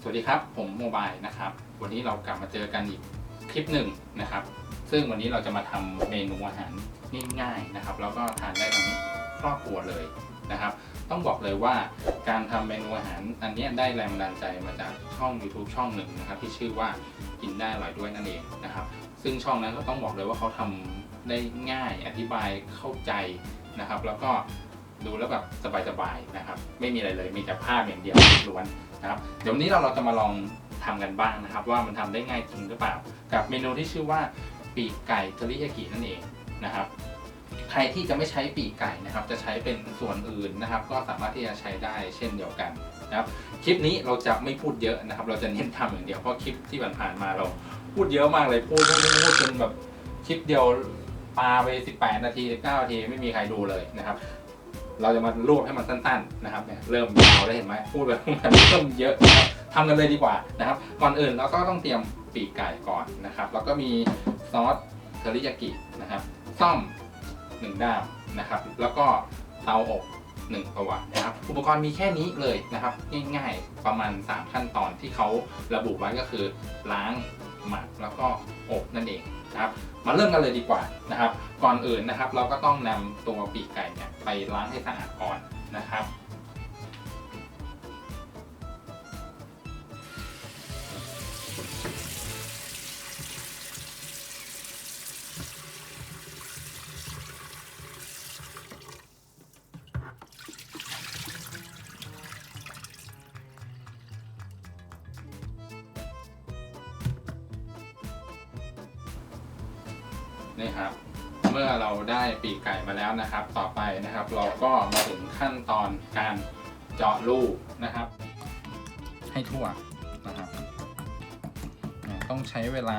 สวัสดีครับ ผมโมบายนะครับ วันนี้เรากลับมาเจอกันอีกคลิปหนึ่งนะครับ ซึ่งวันนี้เราจะมาทำเมนูอาหารง่ายๆนะครับ แล้วก็ทานได้ทั้งครอบครัวเลยนะครับ ต้องบอกเลยว่าการทำเมนูอาหารอันนี้ได้แรงบันดาลใจมาจากช่อง YouTube ช่องหนึ่งนะครับ ที่ชื่อว่ากินได้อร่อยด้วยนั่นเองนะครับ ซึ่งช่องนั้นก็ต้องบอกเลยว่าเขาทำได้ง่ายอธิบายเข้าใจนะครับ แล้วก็ดูแล้วแบบสบายๆนะครับ ไม่มีอะไรเลยมีแต่ภาพอย่างเดียวล้วน นะครับเดี๋ยววันนี้เราเราจะมาลองทำกันบ้างนะครับ ว่ามันทำได้ง่ายจริงหรือเปล่า กับเมนูที่ชื่อว่าปีกไก่เทริยากินั่นเองนะครับ ใครที่จะไม่ใช้ปีกไก่นะครับ จะใช้เป็นส่วนอื่นนะครับ ก็สามารถที่จะใช้ได้เช่นเดียวกันนะครับคลิปนี้เราจะไม่พูดเยอะนะครับ เราจะเน้นทำอย่างเดียวเพราะคลิปที่ผ่านๆมาเราพูดเยอะมากเลยพูดพูดพูดพูดจนแบบคลิปเดียวปาไป 18 นาที19นาทีไม่มีใครดูเลยนะครับ เราจะมารวบให้มันสั้นๆนะครับเนี่ยเริ่มยาวแล้วเห็นไหมพูดแบบมันเริ่มเยอะนะครับทำกันเลยดีกว่านะครับ ก่อนอื่นเราก็ต้องเตรียมปีกไก่ก่อนนะครับ แล้วก็มีซอสเทอริยากินะครับซ่อมหนึ่งด้ามนะครับ แล้วก็เตาอบหนึ่งตัวนะครับ อุปกรณ์มีแค่นี้เลยนะครับ ง่ายๆประมาณ 3 ขั้นตอนที่เขาระบุไว้ก็คือล้าง หมักแล้วก็อบนั่นเองนะครับ มาเริ่มกันเลยดีกว่านะครับ ก่อนอื่นนะครับ เราก็ต้องนำตัวปีกไก่เนี่ยไปล้างให้สะอาดก่อนนะครับ นี่ครับ เมื่อเราได้ปีกไก่มาแล้วนะครับ ต่อไปนะครับ เราก็มาถึงขั้นตอนการเจาะรูนะครับ ให้ทั่วนะครับต้องใช้เวลา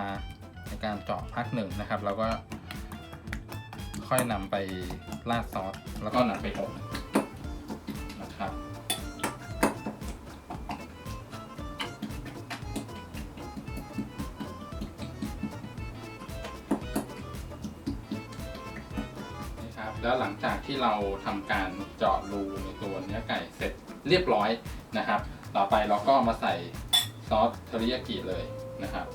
ในการเจาะพักหนึ่งนะครับแล้วก็ค่อยนำไปราดซอสแล้วก็นำไปอบ แล้วหลังจากที่เราทำการเจาะรูในตัวเนื้อไก่เสร็จเรียบร้อยนะครับ ต่อไปเราก็มาใส่ซอสเทริยากิเลยนะครับ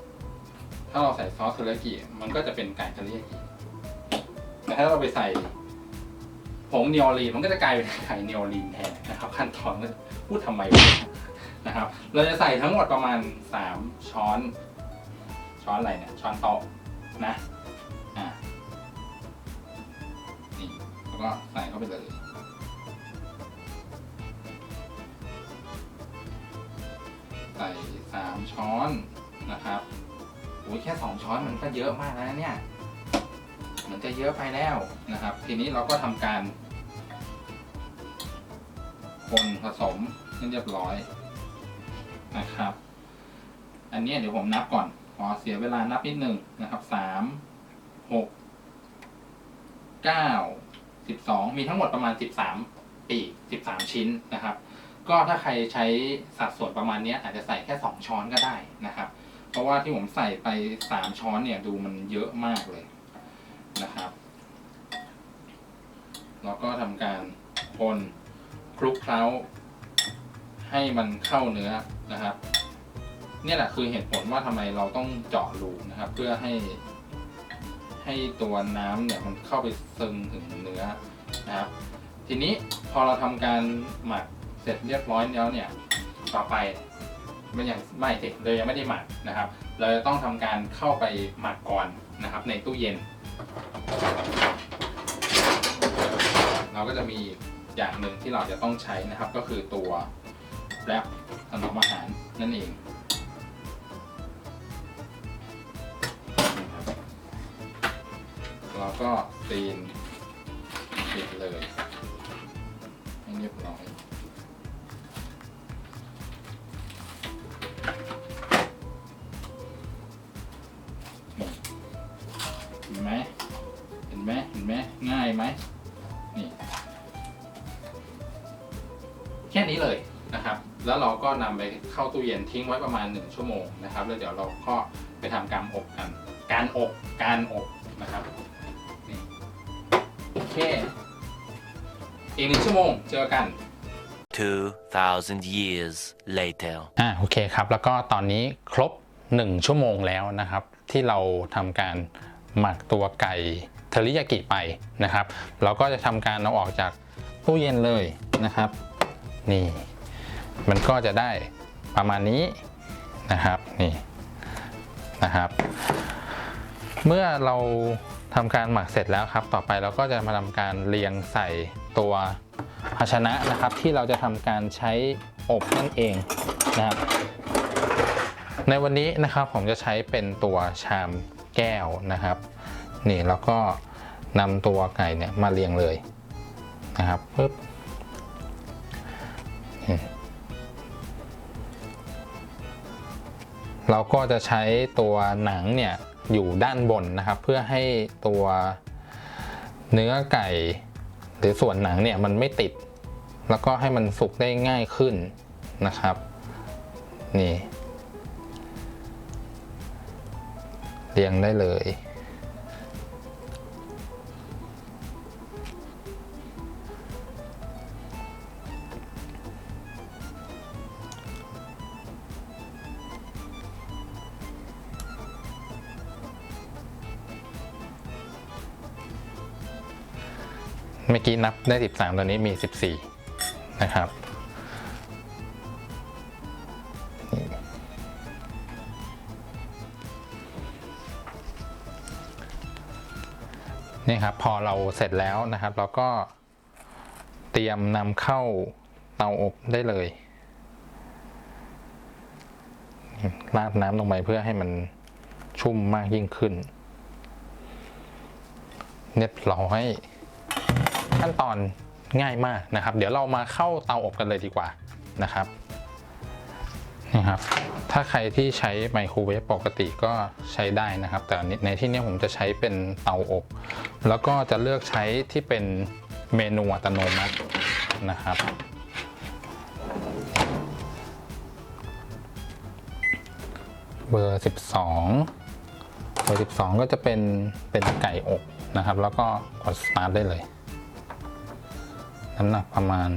ถ้าเราใส่ซอสเทริยากิมันก็จะเป็นไก่เทริยากิแต่ถ้าเราไปใส่ผงเนโอลีมันก็จะกลายเป็นไก่เนโอลีนแทนนะครับ ขั้นตอนก็พูดทำไมนะครับ เราจะใส่ทั้งหมดประมาณ 3 ช้อน ช้อนอะไรเนี่ยช้อนโต๊ะนะ แล้วก็ใส่เข้าไปเลย ใส่สามช้อนนะครับโอ้ยแค่สองช้อนมันก็เยอะมากแล้วเนี่ย มันจะเยอะไปแล้วนะครับ ทีนี้เราก็ทำการ คนผสมให้เรียบร้อยนะครับ อันนี้เดี๋ยวผมนับก่อนขอเสียเวลานับนิดหนึ่งนะครับสามหกเก้า สิบสองมีทั้งหมดประมาณสิบสามปีกสิบสามชิ้นนะครับ ก็ถ้าใครใช้สัดส่วนประมาณนี้อาจจะใส่แค่สองช้อนก็ได้นะครับ เพราะว่าที่ผมใส่ไปสามช้อนเนี่ยดูมันเยอะมากเลยนะครับ แล้วก็ทำการคนคลุกเคล้าให้มันเข้าเนื้อนะครับ เนี่ยแหละคือเหตุผลว่าทำไมเราต้องเจาะรูนะครับ เพื่อให้ ให้ตัวน้ำเนี่ยมันเข้าไปซึมถึงเนื้อนะครับ ทีนี้พอเราทำการหมักเสร็จเรียบร้อยแล้วเนี่ยต่อไปมันยังไม่เสร็จเลยยังไม่ได้หมักนะครับ เราจะต้องทำการเข้าไปหมักก่อนนะครับ ในตู้เย็น เราก็จะมีอย่างหนึ่งที่เราจะต้องใช้นะครับ ก็คือตัวแรปถนอมอาหารนั่นเอง ก็ซีนปิดเลยให้เรียบร้อยเห็นไหมเห็นไหมเห็นไหมง่ายไหมนี่ แค่นี้เลยนะครับ แล้วเราก็นำไปเข้าตู้เย็นทิ้งไว้ประมาณ 1 ชั่วโมงนะครับ แล้วเดี๋ยวเราก็ไปทำการอบกัน การอบ การอบนะครับ โอเคอีกหนึ่งชั่วโมงเจอกัน 2,000 years later. อ่าโอเคครับ แล้วก็ตอนนี้ครบ 1 ชั่วโมงแล้วนะครับ ที่เราทำการหมักตัวไก่เทอริยากิไปนะครับเราก็จะทำการเอาออกจากตู้เย็นเลยนะครับ นี่ มันก็จะได้ประมาณนี้นะครับนี่นะครับ เมื่อเรา ทำการหมักเสร็จแล้วครับ ต่อไปเราก็จะมาทำการเรียงใส่ตัวภาชนะนะครับ ที่เราจะทำการใช้อบนั่นเองนะครับ ในวันนี้นะครับผมจะใช้เป็นตัวชามแก้วนะครับ นี่แล้วก็นำตัวไก่เนี่ยมาเรียงเลยนะครับปึ๊บเราก็จะใช้ตัวหนังเนี่ย อยู่ด้านบนนะครับ เพื่อให้ตัวเนื้อไก่ หรือส่วนหนังเนี่ยมันไม่ติด แล้วก็ให้มันสุกได้ง่ายขึ้นนะครับนี่เรียงได้เลย เมื่อกี้นับได้ 13ตอนนี้มี 14 นะครับ นี่ครับพอเราเสร็จแล้วนะครับ เราก็เตรียมนำเข้าเตาอบได้เลยราดน้ำลงไปเพื่อให้มันชุ่มมากยิ่งขึ้นเรียบร้อย ขั้นตอนง่ายมากนะครับ เดี๋ยวเรามาเข้าเตาอบกันเลยดีกว่านะครับนี่ครับ ถ้าใครที่ใช้ไมโครเวฟปกติก็ใช้ได้นะครับ แต่ในที่นี้ผมจะใช้เป็นเตาอบ แล้วก็จะเลือกใช้ที่เป็นเมนูอัตโนมัตินะครับเบอร์ 12 เบอร์ 12 ก็จะเป็นเป็นไก่อบนะครับ แล้วก็กดสตาร์ทได้เลย น้ำหนักประมาณ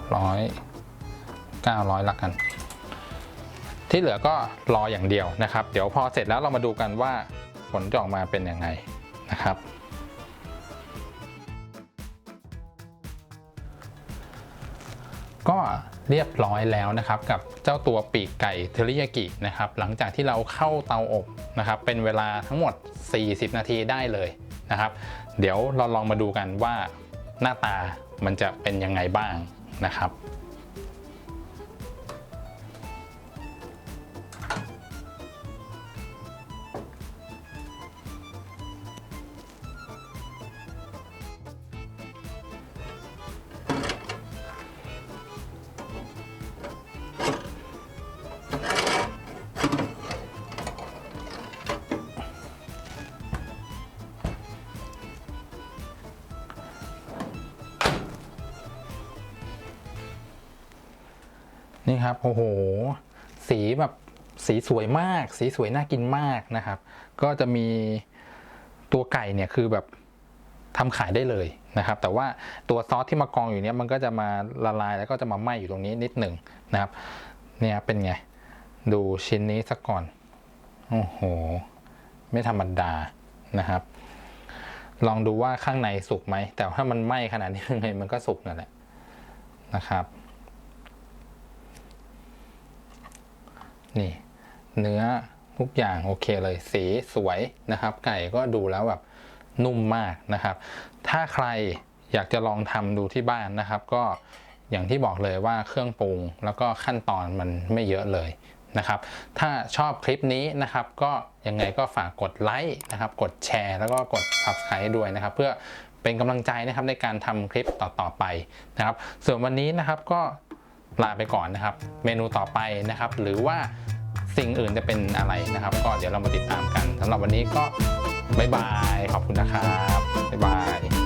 600 900ละกัน ที่เหลือก็รออย่างเดียวนะครับ เดี๋ยวพอเสร็จแล้วเรามาดูกันว่าผลจะออกมาเป็นยังไงนะครับ ก็เรียบร้อยแล้วนะครับ กับเจ้าตัวปีกไก่เทอริยากินะครับ หลังจากที่เราเข้าเตาอบนะครับ เป็นเวลาทั้งหมด 40 นาทีได้เลยนะครับ เดี๋ยวเราลองมาดูกันว่า หน้าตามันจะเป็นยังไงบ้างนะครับ นี่ครับโอ้โห สีแบบสีสวยมาก สีสวยน่ากินมากนะครับ ก็จะมีตัวไก่เนี่ยคือแบบทำขายได้เลยนะครับ แต่ว่าตัวซอสที่มากองอยู่เนี่ยมันก็จะมาละลายแล้วก็จะมาไหม้อยู่ตรงนี้นิดหนึ่งนะครับ เนี่ยเป็นไง ดูชิ้นนี้สักก่อนโอ้โห ไม่ธรรมดานะครับ ลองดูว่าข้างในสุกไหมแต่ถ้ามันไหม้ขนาดนี้ยังไงมันก็สุกนั่นแหละนะครับ นี่เนื้อทุกอย่างโอเคเลยสีสวยนะครับ ไก่ก็ดูแล้วแบบนุ่มมากนะครับ ถ้าใครอยากจะลองทำดูที่บ้านนะครับ ก็อย่างที่บอกเลยว่าเครื่องปรุงแล้วก็ขั้นตอนมันไม่เยอะเลยนะครับ ถ้าชอบคลิปนี้นะครับ ก็ยังไงก็ฝากกดไลค์นะครับ กดแชร์แล้วก็กด subscribe ด้วยนะครับ เพื่อเป็นกำลังใจนะครับในการทำคลิปต่อๆไปนะครับ ส่วนวันนี้นะครับก็ ลาไปก่อนนะครับ เมนูต่อไปนะครับ หรือว่าสิ่งอื่นจะเป็นอะไรนะครับ ก็เดี๋ยวเรามาติดตามกันสำหรับวันนี้ก็บ๊ายบาย ขอบคุณนะครับบ๊ายบาย